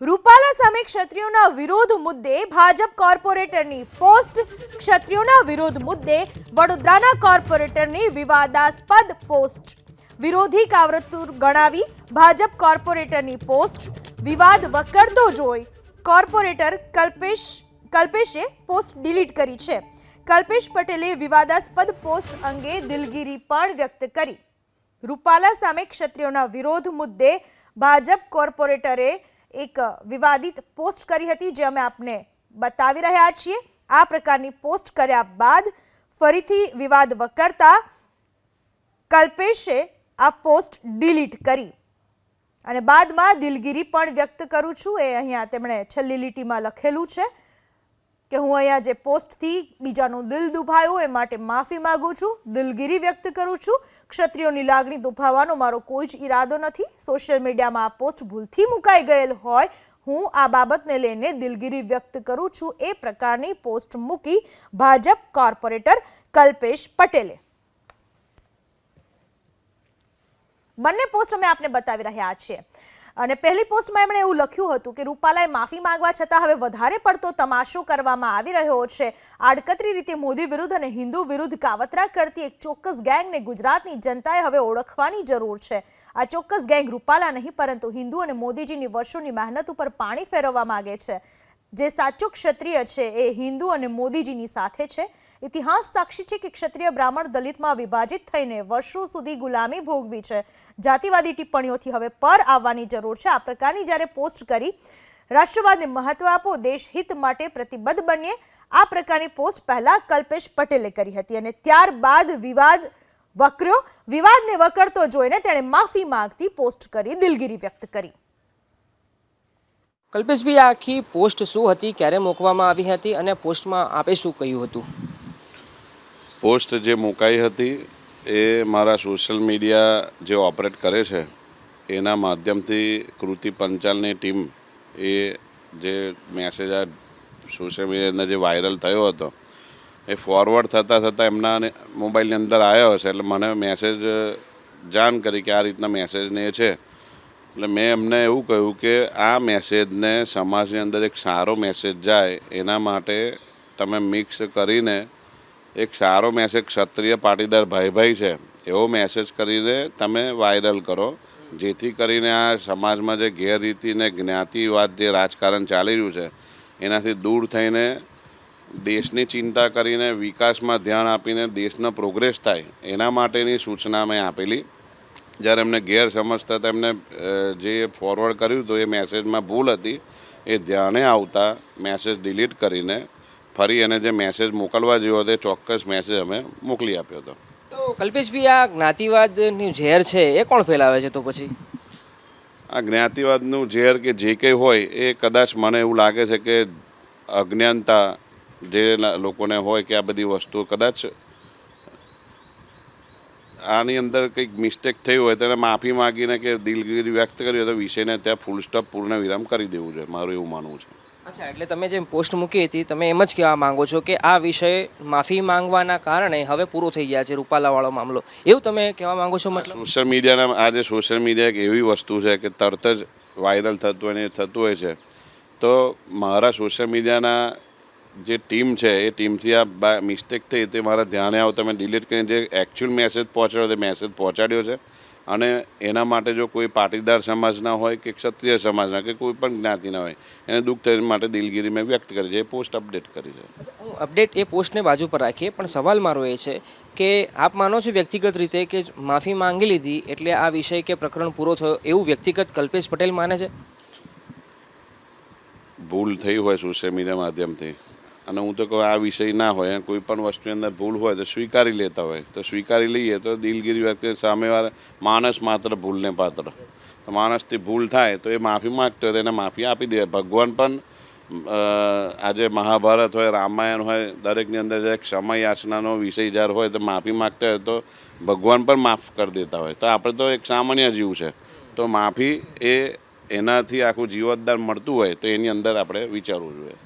રૂપાલા સામે ક્ષત્રિયોના વિરોધ મુદ્દે ભાજપ કોર્પોરેટરની પોસ્ટ, ક્ષત્રિયોના વિરોધ મુદ્દે વડોદરાના કોર્પોરેટરની વિવાદાસ્પદ પોસ્ટ. વિરોધી કાવતરું ગણાવી ભાજપ કોર્પોરેટરની પોસ્ટ, વિવાદ વકરતો જોઈ કોર્પોરેટર કલ્પેશ, કલ્પેશે પોસ્ટ ડિલીટ કરી છે. કલ્પેશ પટેલે વિવાદાસ્પદ પોસ્ટ અંગે દિલગીરી પણ વ્યક્ત કરી. રૂપાલા સામે ક્ષત્રિયોના વિરોધ મુદ્દે ભાજપ કોર્પોરેટરે એક વિવાદિત પોસ્ટ કરી હતી જે અમે આપને બતાવી રહ્યા છીએ. આ પ્રકારની પોસ્ટ કર્યા બાદ ફરીથી વિવાદ વકરતા કલ્પેશે આ પોસ્ટ ડિલીટ કરી. અને બાદમાં દિલગીરી પણ વ્યક્ત કરું છું. એ અહીંયા તેમણે છેલ્લી લીટીમાં લખેલું છે. કે હું અહીંયા જે પોસ્ટથી બીજાનું દિલ દુભાયું, એ માટે માફી માગું છું, દિલગીરી વ્યક્ત કરું છું. ક્ષત્રિયોની લાગણી દુભાવવાનો મારો કોઈ જ ઈરાદો નથી. સોશિયલ મીડિયામાં આ પોસ્ટ ભૂલથી મુકાઈ ગયેલ હોય. હું આ બાબતને લઈને દિલગીરી વ્યક્ત કરું છું. એ પ્રકારની પોસ્ટ મૂકી ભાજપ કોર્પોરેટર કલ્પેશ પટેલે. બંને પોસ્ટ અમે આપને બતાવી રહ્યા છીએ. અને પહેલી પોસ્ટમાં એમણે એવું લખ્યું હતું કે રૂપાલાએ માફી માંગવા છતાં હવે વધારે પડતો તમાશો કરવામાં આવી રહ્યો છે. આડકતરી રીતે મોદી વિરુદ્ધ અને હિન્દુ વિરુદ્ધ કાવતરા કરતી એક ચોક્કસ ગેંગને ગુજરાતની જનતાએ હવે ઓળખવાની જરૂર છે. આ ચોક્કસ ગેંગ રૂપાલા નહીં, પરંતુ હિન્દુ અને મોદીજીની વર્ષોની મહેનત ઉપર પાણી ફેરવવા માગે છે. જે સાચો ક્ષત્રિય છે એ હિન્દુ અને મોદીજીની સાથે છે. ઇતિહાસ સાક્ષી છે કે ક્ષત્રિય બ્રાહ્મણ દલિતમાં વિભાજિત થઈને વર્ષો સુધી ગુલામી ભોગવી છે. જાતિવાદી ટિપ્પણીઓથી હવે પર આવવાની જરૂર છે. આ પ્રકારની જ્યારે પોસ્ટ કરી, રાષ્ટ્રવાદને મહત્વ આપો દેશ હિત માટે પ્રતિબદ્ધ બનીએ, આ પ્રકારની પોસ્ટ પહેલાં કલ્પેશ પટેલે કરી હતી અને ત્યારબાદ વિવાદ વકર્યો. વિવાદને વકરતો જોઈને તેણે માફી માંગતી પોસ્ટ કરી, દિલગીરી વ્યક્ત કરી. કલ્પેશભાઈ, આખી પોસ્ટ શું હતી, ક્યારે મૂકવામાં આવી હતી અને પોસ્ટમાં આપે શું કહ્યું હતું? પોસ્ટ જે મુકાઈ હતી એ મારા સોશિયલ મીડિયા જે ઓપરેટ કરે છે, એના માધ્યમથી કૃતિ પંચાલની ટીમ એ જે મેસેજ આ સોશિયલ મીડિયાની જે વાયરલ થયો હતો, એ ફોરવર્ડ થતાં થતાં એમના મોબાઈલની અંદર આવ્યો હશે, એટલે મને મેસેજ જાણ કરી કે આ રીતના મેસેજને એ છે. એટલે મેં એમને એવું કહ્યું કે આ મેસેજને સમાજની અંદર એક સારો મેસેજ જાય, એના માટે તમે મિક્સ કરીને એક સારો મેસેજ ક્ષત્રિય પાટીદાર ભાઈ ભાઈ છે, એવો મેસેજ કરીને તમે વાયરલ કરો. જેથી કરીને આ સમાજમાં જે ગેરરીતિ ને જ્ઞાતિવાદ જે રાજકારણ ચાલી રહ્યું છે, એનાથી દૂર થઈને દેશની ચિંતા કરીને વિકાસમાં ધ્યાન આપીને દેશનો પ્રોગ્રેસ થાય, એના માટેની સૂચના મેં આપેલી. જ્યારે એમને ગેર સમજતા હતા એમને જે ફોરવર્ડ કર્યું હતું એ મેસેજમાં ભૂલ હતી એ ધ્યાને આવતા મેસેજ ડિલીટ કરીને ફરી એને જે મેસેજ મોકલવા જેવો હતો એ ચોક્કસ મેસેજ અમે મોકલી આપ્યો હતો. તો કલ્પેશભાઈ આ જ્ઞાતિવાદની ઝેર છે એ કોણ ફેલાવે છે તો પછી? આ જ્ઞાતિવાદનું ઝેર કે જે કંઈ હોય એ કદાચ મને એવું લાગે છે કે અજ્ઞાનતા જે લોકોને હોય કે આ બધી વસ્તુઓ કદાચ આની અંદર કંઈક મિસ્ટેક થઈ હોય તો એને માફી માગીને કે દિલગીરી વ્યક્ત કરી હોય તો વિષયને ત્યાં ફૂલ સ્ટોપ પૂર્ણ વિરામ કરી દેવું છે. મારું એવું માનવું છે. અચ્છા એટલે તમે જેમ પોસ્ટ મૂકી હતી તમે એમ જ કહેવા માંગો છો કે આ વિષય માફી માંગવાના કારણે હવે પૂરો થઈ ગયા છે રૂપાલાવાળો મામલો. એવું તમે કહેવા માંગો છો મતલબ? સોશિયલ મીડિયાના આજે સોશિયલ મીડિયા એક એવી વસ્તુ છે કે તરત જ વાયરલ થતું હોય ને એ થતું હોય છે. તો મારા સોશિયલ મીડિયાના જે ટીમ છે એ ટીમથી આ મિસ્ટેક થઈ તે મારા ધ્યાને આવો. તમે ડિલીટ કરીને જે એકચ્યુઅલ મેસેજ પહોંચાડ્યો તે મેસેજ પહોંચાડ્યો છે. અને એના માટે જો કોઈ પાટીદાર સમાજના હોય કે ક્ષત્રિય સમાજના કે કોઈ પણ જ્ઞાતિના હોય એને દુઃખ થયા માટે દિલગીરી મેં વ્યક્ત કરી છે એ પોસ્ટ અપડેટ કરી છે. અપડેટ એ પોસ્ટને બાજુ પર રાખીએ પણ સવાલ મારો એ છે કે આપ માનો છો વ્યક્તિગત રીતે કે માફી માંગી લીધી એટલે આ વિષય કે પ્રકરણ પૂરો થયો એવું વ્યક્તિગત કલ્પેશ પટેલ માને છે? ભૂલ થઈ હોય સોશિયલ મીડિયા માધ્યમથી. અને હું તો કહું, આ વિષય ના હોય કોઈ પણ વસ્તુની અંદર ભૂલ હોય તો સ્વીકારી લેતા હોય. તો સ્વીકારી લઈએ તો દિલગીરી વ્યક્તિ સામેવાળા, માણસ માત્ર ભૂલને પાત્ર. માણસથી ભૂલ થાય તો એ માફી માગતો હોય તો એને માફી આપી દે. ભગવાન પણ આજે મહાભારત હોય, રામાયણ હોય, દરેકની અંદર જે ક્ષમા યાચનાનો વિષય જ્યારે હોય તો માફી માગતા હોય તો ભગવાન પણ માફ કરી દેતા હોય. તો આપણે તો એક સામાન્ય જીવ છે. તો માફી એ એનાથી આખું જીવતદાન મળતું હોય તો એની અંદર આપણે વિચારવું જોઈએ.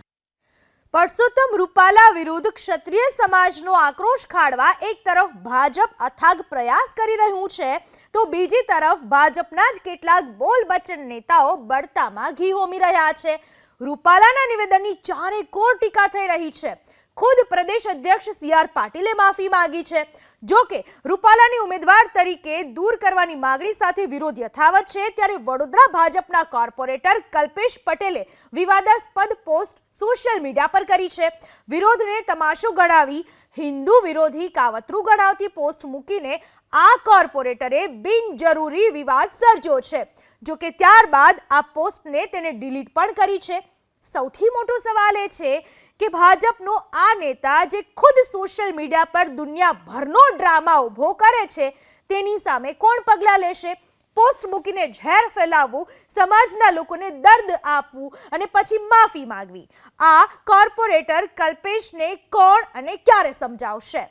પરસોત્તમ રૂપાલા વિરુદ્ધ ક્ષત્રિય સમાજનો આક્રોશ ખાળવા એક તરફ ભાજપ અથાગ પ્રયાસ કરી રહ્યું છે, તો બીજી તરફ ભાજપના જ કેટલાક બોલ બચન નેતાઓ બળતામાં ઘી હોમી રહ્યા છે. રૂપાલાના નિવેદનની ચારે કોર ટીકા થઈ રહી છે. ખુદ પ્રદેશ અધ્યક્ષ સી આર પાટીલે માફી માંગી છે. જો કે, રૂપાલાની ઉમેદવાર તરીકે દૂર કરવાની માંગણી સાથે વિરોધ યથાવત છે. ત્યારે વડોદરા ભાજપના કોર્પોરેટર કલ્પેશ પટેલે વિવાદાસ્પદ પોસ્ટ સોશિયલ મીડિયા પર કરી છે. વિરોધને તમાશો ગણાવી હિન્દુ વિરોધી કાવતરું ગણાવતી પોસ્ટ મૂકીને આ કોર્પોરેટરે બિનજરૂરી વિવાદ સર્જ્યો છે. જો કે ત્યારબાદ આ પોસ્ટને તેને ડિલીટ પણ કરી છે. સૌથી મોટો સવાલ એ છે કે ભાજપનો આ નેતા જે ખુદ સોશિયલ મીડિયા પર દુનિયાભરનો ડ્રામા ઊભો કરે છે, તેની સામે કોણ પગલાં લેશે? પોસ્ટ મૂકીને ઝેર ફેલાવવું, સમાજના લોકોને દર્દ આપવું અને પછી માફી માંગવી. આ કોર્પોરેટર કલ્પેશને કોણ અને ક્યારે સમજાવશે?